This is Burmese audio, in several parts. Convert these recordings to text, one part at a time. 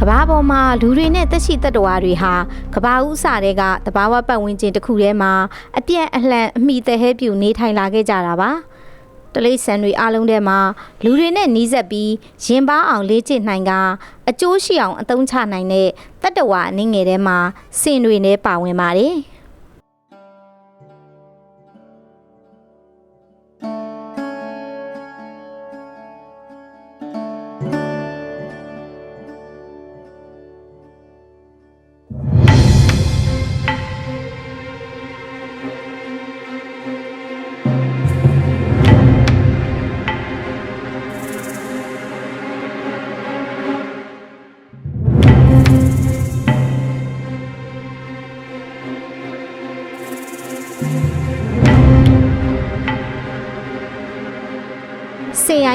ကဘာပေါ်မှာလူတွေနဲ့တက်ရှိတက်တော်တွေဟာကဘာဦးစာတွေကတဘာဝပတ်ဝန်းကျင်တစ်ခုထဲမှာအပြန့်အလှန်အမိသဟဲပြူနေထိုင်လာခဲ့ကြတာပါတလိษံတွေအားလုံးထဲမှာလူတွေနဲ့နီးစပ်ပြီးရင်ပါအောင်လေးကျင့်နိုင်ကအကျိုးရှိအောင်အသုံးချနိုင်တဲ့တတ္တဝါအနည်းငယ်ထဲမှာစင်တွေနဲ့ပါဝင်ပါတယ်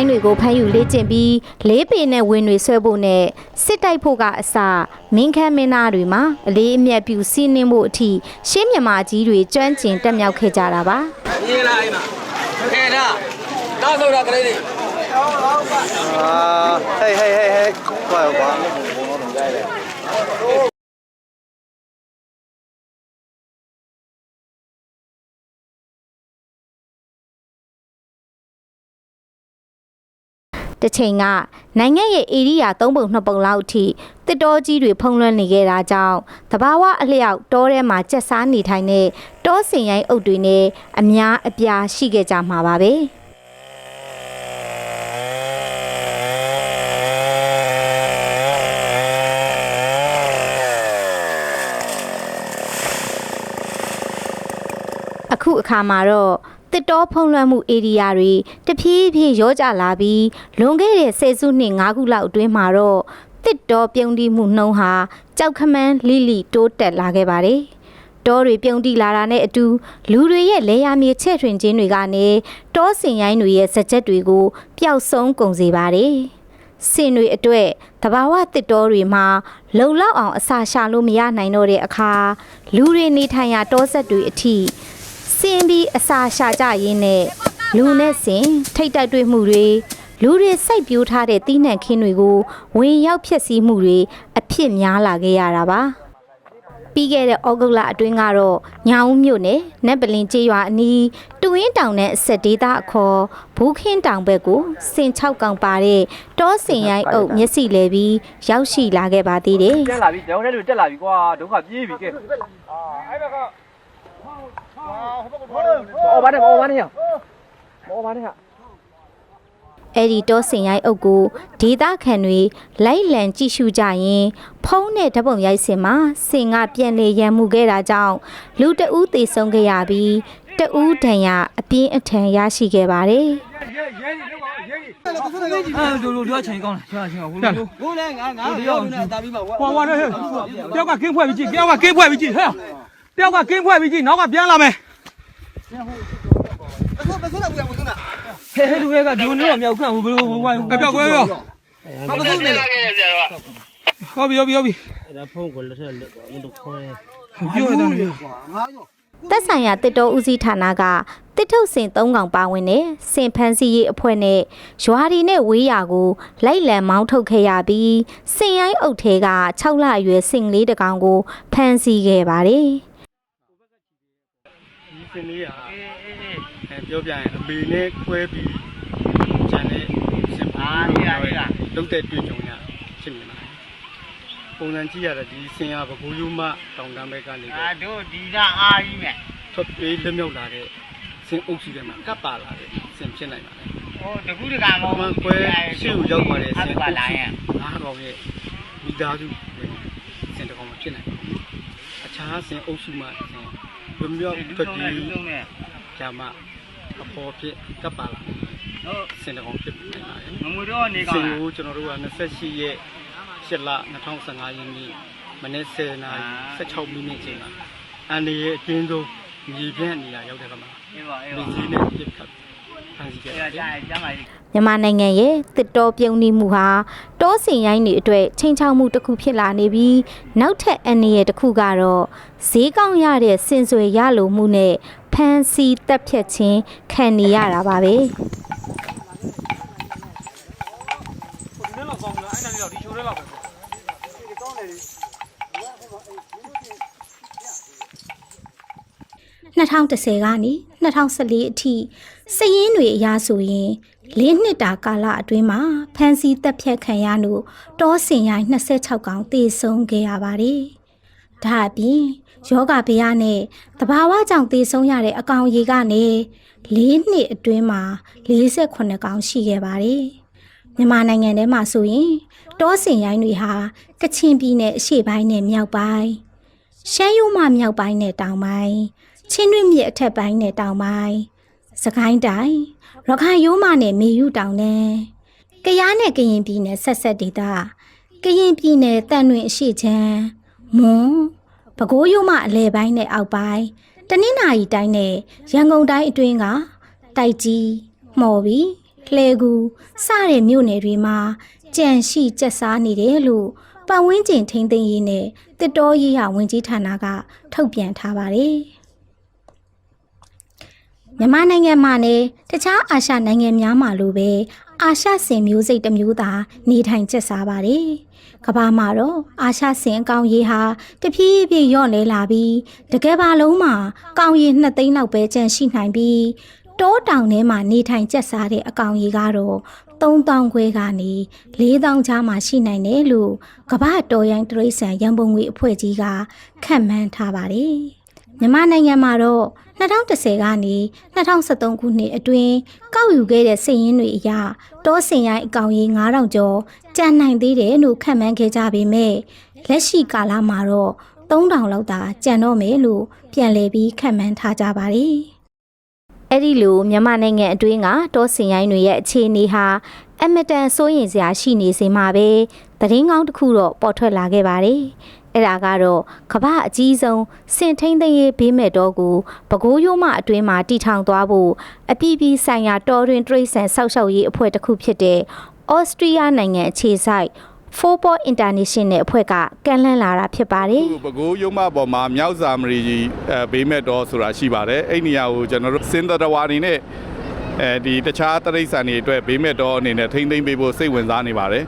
င်ရိုင်းတွေကိုဖမ်းယူလေ့ကျင့်ပြီးလေးပေနဲ့ဝင်တွေဆွဲဖို့နဲ့စစ်တိုက်ဖို့ကအစမင်းခမ်းမင်းသားတွေမှာအလေးအမြတ်ပြုစီးနှင်းဖို့အထိရှင်းမြမာကြီးတွေကျွမ်းကျင်တက်မြောက်ခဲ့ကြတာပါမြင်လာအိမ်မှာခဲတာနောက်ဆုံးတော့ကလေးတွေ Ah, hey, hey, hey, hey. Qual é o bar? တ စ်ချိန်ကနိုင်ငံရဲ့ဧရိယာ၃ပုံ၂ပုံလောက်အထိတစ်တောကြီးတွေဖုံးလွှမ်းနေခဲ့တာကြောင့်တဘာဝအလျောက်တောထဲမှာကျက်စားနေထိုင်တဲ့တောစင်ရိုင်းအုပ်တွေနဲ့အများအပြားရှိခဲ့ကြမှာပါပဲ။အခုအခါမှာတော့ တစ်တောဖုံးလွှမ်းမှုဧရိယာတွေတဖြည်းဖြည်းရောကြလာပြီးလွန်ခဲ့တဲ့ဆယ်စုနှစ်၅ခုလောက်အတွင်းမှာတော့တစ်တောပြုံးတိမှုနှုံးဟာကြောက်ခမန်းလိလိတိုးတက်လာခဲ့ပါတယ်။တောတွေပြုံးတိလာတာနဲ့အတူလူတွေရဲ့လေယာမြေချဲ့ထွင်ခြင်းတွေကနေတောစင်ရိုင်းတွေရဲ့စကြက်တွေကိုပျောက်ဆုံးကုန်စေပါတယ်။စင်တွေအတွက်တဘာဝတစ်တောတွေမှာလုံလောက်အောင်အစာရှာလို့မရနိုင်တော့တဲ့အခါလူတွေနေထိုင်ရာတောဆက်တွေအထိ စင်းပြီးအစာရှာကြရင်းနဲ့လူနဲ့စင်ထိတ်တိုက်တွေ့မှုတွေလူတွေစိုက်ပျိုးထားတဲ့တီးနှံခင်းတွေကိုဝင်ရောက်ဖျက်ဆီးမှုတွေအဖြစ်များလာခဲ့ရတာပါပြီးခဲ့တဲ့ဩဂုတ်လအတွင်းကတော့ညောင်ဦးမြို့နယ်နက်ပလင်ကျေးရွာအနီးတူရင်းတောင်နဲ့အဆက်ဒေသအခေါ်ဘူးခင်းတောင်ဘက်ကိုစင်6កောင်ပါတဲ့တောစင်ရိုင်းအုပ်မျက်စိလဲပြီးရောက်ရှိလာခဲ့ပါသေးတယ်တက်လာပြီကျောင်းထဲလူတက်လာပြီကွာဒုက္ခပြေးပြီကဲအော်ဘာ နဲ့အော်ဘာနဲ့အော်ဘာနဲ့ဟာအဲ့ဒီတောစင်ရိုင်းအုပ်ကိုဒေတာခန်တွေလိုက်လံကြည့်ရှုကြရင် ဖုံးတဲ့ဓပုံရိုက်စင်မှာစင်ကပြန်လေရန်မှုခဲ့တာကြောင့်လူတအူးသေဆုံးခဲ့ရပြီးတအူးဒဏ်ရာအပြင်းအထန်ရရှိခဲ့ပါတယ်အဲတို့တို့ပြောချင်ကောင်းလားပြောချင်ကောင်းဘူးလို့ဘိုးလည်းငါငါပြောနေတာပြီးမှဟွာဟွာတဲ့တယောက်ကကင်းဖွဲ့ပြီးကြည့်တယောက်ကကင်းဖွဲ့ပြီးကြည့်ဟဲ့တယောက်ကကင်းဖွဲ့ပြီးကြည့်နောက်ကပြန်လာမယ် အခုဘယ်ဆိုတော့ဘူးဘူးနာဟဲ့ဟဲ့လူတွေကဒီလိုမျိုးမြောက်ခန့်ဘူးဘယ်လိုဝိုင်းကြောက်ကွဲရောဘာလို့လဲဟောပြီဟောပြီဟောပြီဒါဖုန်းကိုလက်ထက်လက်တော့ခေါ်တယ်ပြောရတဲ့ငါရောသက်ဆိုင်ရာတစ်တောဦးစီးဌာနကတစ်ထုတ်စင်၃កောင်ပါဝင်တဲ့စင်ဖန်းစီရေးအဖွဲ့နဲ့ရွာဒီနဲ့ဝေးရာကိုလိုက်လံမောင်းထုတ်ခဲ့ရပြီးစင်ရိုင်းအုပ်ထဲက6လအရွယ်စင်ကလေးတစ်ကောင်ကိုဖမ်းဆီးခဲ့ပါတယ် ဒီစင်လေးဟာအဲပြောပြရင်အမေနဲ့ခွဲပြီးဂျန်နဲ့စင်ပါလုတ်တဲ့တွေ့ကြုံရဖြစ်နေပါတယ်ပုံစံကြည့်ရတာဒီစင်ဟာဘကူးယူမတောင်တန်းဘက်ကနေအာတို့ဒီကအားကြီးမဲ့ထွက်ပြေးလွတ်မြောက်လာတဲ့စင်အုပ်စုထဲမှာကပ်ပါလာတဲ့စင်ဖြစ်နိုင်ပါတယ်ဟိုတကူတကမ။ဘာမှကွဲရှေ့ကိုရောက်သွားတဲ့စင်ကလာရင်ငါးကောင်ရဲ့မိသားစုဝင်စင်တကောင်မဖြစ်နိုင်ဘူး။အခြားစင်အုပ်စုမှစင် လွတ်မြောက်ထွက်ပြေးလုံးနဲ့ကြမှာအဖော်ဖြစ်ကပ်ပါလာဟုတ်စင်တကောင်ဖြစ်နိုင်ပါတယ်မမတို့နေ။ကောစင်းင်လားကိုကျွန်တော်တို့က28ရက်8လ2015ရက်နေ့မနေ့10နာရီ16မိနစ်အချိန်မှာအန်ဒီရဲ့အတင်းဆုံးမြေပြန့်နေရာရောက်တဲ့ခါမှာအေးပါအေးဒီပါကြီးနဲ့ပြစ်ခတ် မြန်မာနိုင်ငံရဲ့တစ်တော်ပြုံနေမှုဟာတောဆင်ရိုင်းတွေအတွက်ချိန်ချောက်မှုတစ်ခုဖြစ်လာနေပြီးနောက်ထပ်အန္တရာယ်တစ်ခုကတော့ဈေးကောင်းရတဲ့စင်ဆွေရလိုမှုနဲ့ဖန်စီတက်ဖြတ်ခြင်းခံနေရတာပါပဲ2010ကနေ 2014အထိစည်ရင်းတွေအရဆိုရင်လေးနှစ်တာကာလအတွင်းမှာဖမ်းဆီးတပ်ဖြတ်ခံရလို့တောစင်ရိုင်း26កောင်သေဆုံးခဲ့ရပါတယ်။ဒါအပြင်ယောဂဗျာနဲ့တဘာဝကြောင့်သေဆုံးရတဲ့အကောင်ရေကနေလေးနှစ်အတွင်းမှာ48កောင်ရှိခဲ့ပါတယ်။မြန်မာနိုင်ငံထဲမှာဆိုရင်တောစင်ရိုင်းတွေဟာကချင်ပြည်နယ်အရှေ့ပိုင်းနဲ့မြောက်ပိုင်းရှမ်းရိုးမှမြောက်ပိုင်းနဲ့တောင်ပိုင်း ချင်းတွင်းမြစ်အထက်ပိုင်းနဲ့တောင်ပိုင်းစကိုင်းတိုင်းရခိုင်ရိုးမနဲ့မေယူတောင်နဲ့ကယားနဲ့ကရင်ပြည်နယ်ဆက်ဆက်ဒေသကရင်ပြည်နယ်တန်တွင်အရှိချမ်းမွန်ပဲခူးရိုးမအလဲပိုင်းနဲ့အောက်ပိုင်းတနင်္သာရီတိုင်းနဲ့ရန်ကုန်တိုင်းအတွင်းကတိုက်ကြီးမှော်ပြီးလှဲကူစတဲ့မြို့နယ်တွေမှာကြံရှိကျက်စားနေတယ်လို့ပတ်ဝန်းကျင်ထိန်းသိမ်းရေးနဲ့တစ်တော်ရေးရဝင်ကြီးဌာနကထုတ်ပြန်ထားပါတယ်။ မြန်မာနိုင်ငံမှာနဲ့တခြားအာရှနိုင်ငံများမှာလိုပဲအာရှစင်မျိုးစိတ်တစ်မျိုးသာနေထိုင်ကျက်စားပါတယ်။ကမ္ဘာမှာတော့အာရှစင်အကောင်ရေးဟာတဖြည်းဖြည်းလျော့လဲလာပြီးတကယ်ပါလုံးမှာကောင်ရေးနှစ်သိန်းလောက်ပဲကျန်ရှိနိုင်ပြီးတောတောင်ထဲမှာနေထိုင်ကျက်စားတဲ့အကောင်ကြီးကတော့3000ခွဲကနေ4000ချားမှရှိနိုင်တယ်လို့ကမ္ဘာတော်ရိုင်းတရိษံရန်ပုံငွေအဖွဲ့ကြီးကခန့်မှန်းထားပါတယ်။မြန်မာနိုင်ငံမှာတော့ 2010ကနေ2013ခုနှစ်အတွင်းကောက်ယူခဲ့တဲ့စည်ရင်းတွေအရတောစင်ရိုင်းအကောင်ကြီး9000ကျော်ကျန်နိုင်သေးတယ်လို့ခန့်မှန်းခဲ့ကြပေမဲ့လက်ရှိကာလမှာတော့3000လောက်သာကျန်တော့မယ်လို့ပြန်လည်ပြီးခန့်မှန်းထားကြပါတယ်။အဲ့ဒီလိုမြန်မာနိုင်ငံအတွင်းကတောစင်ရိုင်းတွေရဲ့အခြေအနေဟာအမတန်စိုးရင်စရာရှိနေစေမှာပဲသတင်းကောင်းတစ်ခုတော့ပေါ်ထွက်လာခဲ့ပါတယ်။ အဲ့ဒါကတော့ကမ္ဘာအကြီးဆုံးစင်ထိန်သိမ်းရေးဘေးမဲ့တော့ကိုပဲခူးရိုးမအတွင်းမှာတီထောင်သွားဖို့အပြည်ပြည်ဆိုင်ရာတော်တွင်တရိတ်ဆန်ဆောက်ရှောက်ရေးအဖွဲ့တစ်ခုဖြစ်တဲ့ဩစတြီးယားနိုင်ငံအခြေစိုက် Four International အဖွဲ့ကကန့်လန့်လာတာဖြစ်ပါတယ်ခုပဲခူးရုံမပေါ်မှာမြောက်စာမရီကြီးအဲဘေးမဲ့တော်ဆိုတာရှိပါတယ်အဲ့ဒီနေရာကိုကျွန်တော်တို့စင်တတော်ဝါအနေနဲ့အဲဒီတခြားတရိษံတွေအတွက်ဘေးမဲ့တော်အနေနဲ့ထိမ့်သိမ့်ပေးဖို့စိတ်ဝင်စားနေပါတယ်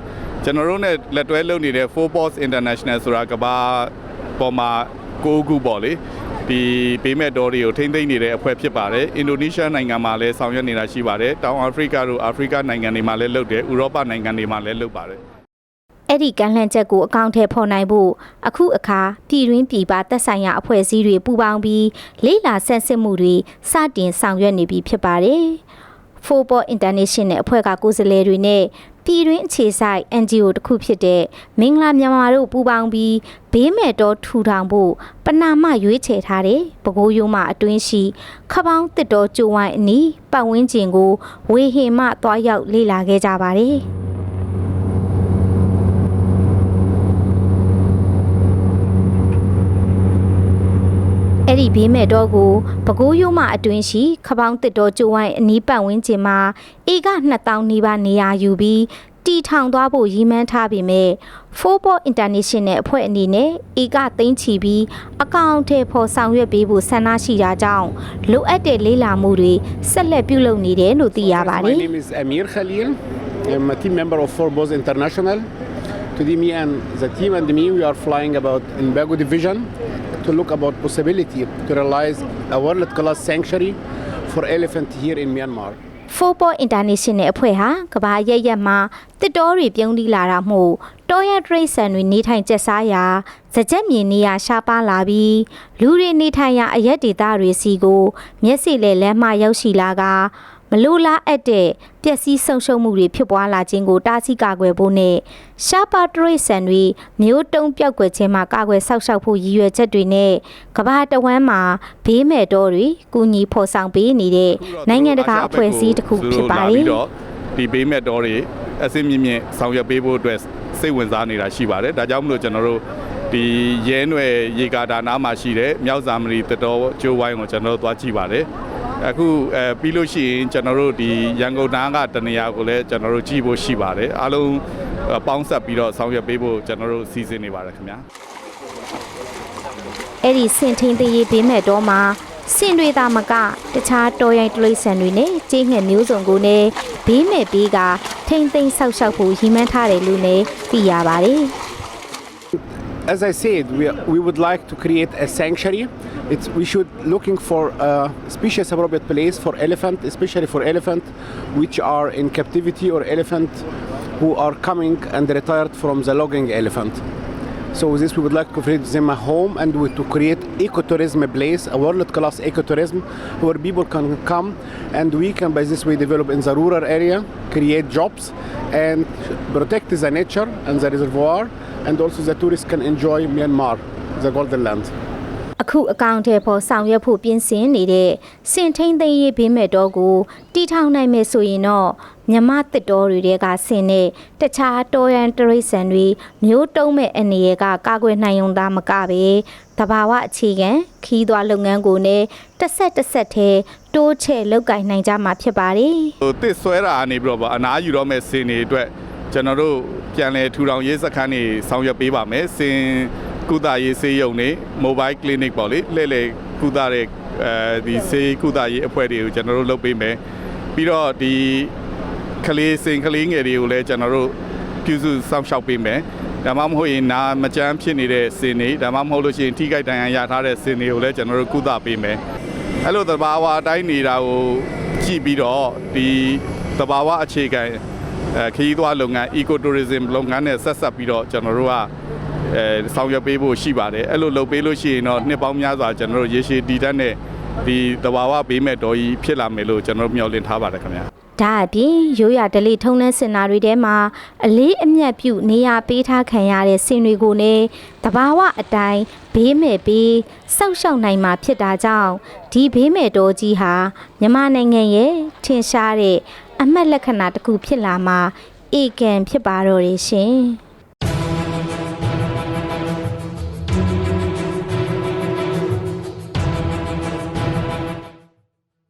ကျွန်တော်တို့ ਨੇ လက်တွဲလုပ်နေတဲ့ Four Balls International ဆိုတာကဘာပေါ်မှာကိုခုပေါ့လေဒီဘေးမဲ့တော်တွေကိုထိမ့်သိမ့်နေတဲ့အဖွဲ့ဖြစ်ပါတယ်အင်ဒိုနီးရှားနိုင်ငံမှာလည်းဆောင်ရွက်နေတာရှိပါတယ်တောင်အာဖရိကတို့အာဖရိကနိုင်ငံတွေမှာလည်းလုပ်တယ်ဥရောပနိုင်ငံတွေမှာလည်းလုပ်ပါတယ်အဲ့ဒီကန့်လန့်ချက်ကိုအကောင့်ထဲဖော်နိုင်ဖို့အခုအခါပြည်တွင်းပြည်ပသက်ဆိုင်ရာအဖွဲ့အစည်းတွေပူးပေါင်းပြီးလေးလာဆက်စစ်မှုတွေစတင်ဆောင်ရွက်နေပြီဖြစ်ပါတယ်။ Football International အဖွဲ့ကကိုယ်စားလှယ်တွေနဲ့ ပြည်တွင်းအခြေစိုက် NGO တစ်ခုဖြစ်တဲ့မင်္ဂလာမြန်မာတို့ပူးပေါင်းပြီးဘေးမဲ့တော်ထူထောင်ဖို့ပနာမရွေးချယ်ထားတဲ့ပဲခူးရိုးမအတွင်းရှိခပောင်းတစ်တော်ကျိုးဝိုင်းအနီးပတ်ဝန်းကျင်ကိုဝေဟင်မှတွားရောက်လေ့လာခဲ့ကြပါတယ်။ အဲ့ဒီဘေးမဲ့တော့ကိုပဲခူးရိုးမအတွင်းရှိခပောင်းတစ်တော်ကျိုးဝိုင်းအနီးပတ်ဝန်းကျင်မှာဧက2000နီးပါးနေရာယူပြီးတီထောင်သွားဖို့ရည်မှန်းထားပေမဲ့ Football International အဖွဲ့အနေနဲ့ဧကသိန်းချီပြီးအကောင့်ထဲပေါ်ဆောင်ရွက်ပေးဖို့ဆန္ဒရှိတာကြောင့်လိုအပ်တဲ့လေးလာမှုတွေဆက်လက်ပြုလုပ်နေတယ်လို့သိရပါတယ် My name is Amir Khalil. I'm a team member of Forbos International. Today, me and the team and me, we are flying about in Bago Division to look about possibility to realize a world-class sanctuary for elephant here in Myanmar. Football International အဖွဲ့ဟာကမ္ဘာရက်ရက်မှာတစ်တော်တွေပြုံးတီလာတာမို့တောရဒရိတ်ဆန်တွေနေထိုင်ကျက်စားရာစကြက်မြင်နေရရှားပါလာပြီးလူတွေနေထိုင်ရာအရက်ဒေသတွေစီကိုမျက်စိလဲလမ်းမှရောက်ရှိလာက မလိုလားအပ်တဲ့ပျက်စီးဆုံးရှုံးမှုတွေဖြစ်ပွားလာခြင်းကိုတားဆီးကာကွယ်ဖို့နဲ့ရှားပါဒရိတ်ဆန်တွေမျိုးတုံးပြောက်ကွယ်ခြင်းမှာကာကွယ်ဆောက်ရှောက်ဖို့ရည်ရွယ်ချက်တွေနဲ့ကမ္ဘာတဝန်းမှာဘေးမဲ့တော်တွေကူညီဖော်ဆောင်ပေးနေတဲ့နိုင်ငံတကာအဖွဲ့အစည်းတစ်ခုဖြစ်ပါတပြီးယ်တော့ဒီဘေးမဲ့တော်တွေအစင်းမြင့်မြင့်ဆောင်ရွက်ပေးဖို့အတွက်စိတ်ဝင်စားနေတာရှိပါတယ်ဒါကြောင့်မလို့ကျွန်တော်တို့ဒီရဲနွယ်ရေကာတာနားမှာရှိတဲ့မြောက်ဇာမရီတတော်ကျိုးဝိုင်းကိုကျွန်တော်တို့သွားကြည့်ပါတယ် အခုအဲပြီးလို့ရှိရင်ကျွန်တော်တို့ဒီရန်ကုန်နားကတနေရာကိုလည်းကျွန်တော်တို့ကြည့်ဖို့ရှိပါတယ်အားလုံးပေါင်းဆက်ပြီးတော့ဆောင်ရွက်ပေးဖို့ကျွန်တော်တို့စီစဉ်နေပါတယ်ခင်ဗျာအဲ့ဒီစင်ထင်းသေးရေးပေးမဲ့တော့မှာစင်တွေသာမကတခြားတော်ရိုင်းတလိဆန်တွေနဲ့ကျင်းငှက်မျိုးစုံကိုလည်းဘေးမဲ့ပေးကထိမ့်သိမ်းဆောက်ရှောက်ဖို့ရည်မှန်းထားတယ်လို့လည်းသိရပါတယ် as I said, we, we would like to create a sanctuary. It's, we should looking for a species appropriate place for elephant, especially for elephant which are in captivity or elephant who are coming and retired from the logging elephant. So this, we would like to create them a home and we, to create ecotourism place, a world-class ecotourism, where people can come and we can, by this way, develop in the rural area, create jobs, and protect the nature and the reservoir, and also the tourists can enjoy Myanmar, the Golden Land. အခုအကောင့်ထဲပေါ်ဆောင်ရွက်ဖို့ပြင်ဆင်နေတဲ့စင်ထိန်သိမ်းရေးဘေးမဲ့တော့ကိုတီထောင်နိုင်မယ်ဆိုရင်တော့မြမတစ်တော်တွေတဲကဆင်တဲ့တခြားတော်ရန်တရိတ်ဆန်တွေမျိုးတုံးမဲ့အနေရကကာကွယ်နိုင်ုံသားမကပဲတဘာဝအခြေခံခီးသွွားလုပ်ငန်းကိုလည်းတစ်ဆက်တစ်ဆက်သေးတိုးချဲ့လုပ်ကင်နိုင်ကြမှာဖြစ်ပါတယ်ဟိုတစ်ဆွဲတာကနေပြီးတော့ဗောအနားယူတော့မဲ့စင်တွေအတွက်ကျွန်တော်တို့ပြန်လဲထူထောင်ရေးစခန်းတွေဆောင်ရွက်ပေးပါမယ်စင် ကုသရေးဆေးရုံတွေ mobile clinic ပေါ့လေလှည့်လည်ကုသတဲ့အဲဒီဆေးကုသရေးအဖွဲ့တွေကိုကျွန်တော်တို့လုပ်ပေးမယ်ပြီးတော့ဒီကလေးစင်ကလေးငယ်တွေကိုလည်းကျွန်တော်တို့ပြုစုစောင့်ရှောက်ပေးမယ်ဒါမှမဟုတ်ရင်နာမကြမ်းဖြစ်နေတဲ့စင်တွေဒါမှမဟုတ်လို့ရှိရင်ထိခိုက်ဒဏ်ရာရထားတဲ့စင်တွေကိုလည်းကျွန်တော်တို့ကုသပေးမယ်အဲ့လိုသဘာဝအတိုင်းနေတာကိုကြည့်ပြီးတော့ဒီသဘာဝအခြေခံအဲခရီးသွားလုပ်ငန်း eco tourism လုပ်ငန်းနဲ့ဆက်ဆက်ပြီးတော့ကျွန်တော်တို့က အဲဆောင်ရွက်ပေးဖို့ရှိပါတယ်အဲ့လိုလုပ်ပေးလို့ရှိရင်တော့နှစ်ပေါင်းများစွာကျွန်တော်တို့ရေရှည်တည်တတ်တဲ့ဒီသဘာဝဘေးမဲ့တော်ကြီးဖြစ်လာမယ်လို့ကျွန်တော်တို့မျှော်လင့်ထားပါတယ်ခင်ဗျာဒါအပြင်ရိုးရာဒလိထုံးနှန်းစင်နာတွေထဲမှာအလေးအမြတ်ပြုနေရာပေးထားခံရတဲ့စင်တွေကိုလည်းတဘာဝအတိုင်းဘေးမဲ့ပြီးစောက်ရှောက်နိုင်မှာဖြစ်တာကြောင့်ဒီဘေးမဲ့တော်ကြီးဟာမြန်မာနိုင်ငံရဲ့ထင်ရှားတဲ့အမှတ်လက္ခဏာတစ်ခုဖြစ်လာမှာဧကန်ဖြစ်ပါတော့တယ်ရှင်။